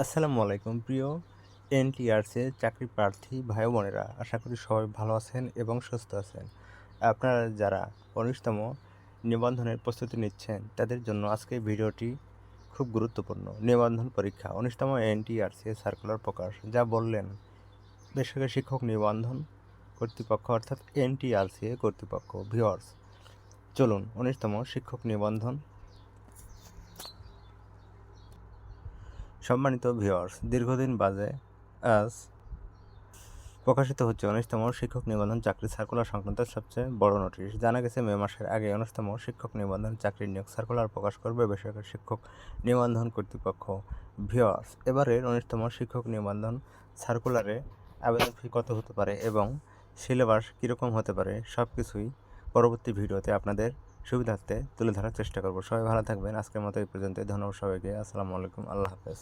আসসালামু আলাইকুম। প্রিয় এনটিআরসি চাকরি প্রার্থী ভাই বোনেরা, আশা করি সবাই ভালো আছেন এবং সুস্থ আছেন। আপনারা যারা উনিশতম নিবন্ধনের প্রস্তুতি নিচ্ছেন, তাদের জন্য আজকে ভিডিওটি খুব গুরুত্বপূর্ণ। নিবন্ধন পরীক্ষা উনিশতম এনটিআরসি সার্কুলার প্রকাশ, যা বললেন বেসরকারি শিক্ষক নিবন্ধন কর্তৃপক্ষ, অর্থাৎ এনটিআরসি কর্তৃপক্ষ, ভিওর্স। চলুন উনিশতম শিক্ষক নিবন্ধন সম্মানিত ভিউয়ার্স দীর্ঘদিন বাজে আজ প্রকাশিত হচ্ছে উনিশতম শিক্ষক নিবন্ধন চাকরি সার্কুলার সংক্রান্ত সবচেয়ে বড় নোটিশ জানা গেছে, মে মাসের আগে উনিশতম শিক্ষক নিবন্ধন চাকরি নিয়োগ সার্কুলার প্রকাশ করবে বেসরকারি শিক্ষক নিবন্ধন কর্তৃপক্ষ। ভিউয়ার্স এবারের উনিশতম শিক্ষক নিবন্ধন সার্কুলারে আবেদন ফি কত হতে পারে এবং সিলেবাস কীরকম হতে পারে সব কিছুই পরবর্তী ভিডিওতে আপনাদের সুবিধার্থে তুলে ধরার চেষ্টা করব। সবাই ভালো থাকবেন। আজকের মতো এই পর্যন্তই। ধন্যবাদ সবাইকে। আসসালামু আলাইকুম। আল্লাহ হাফেজ।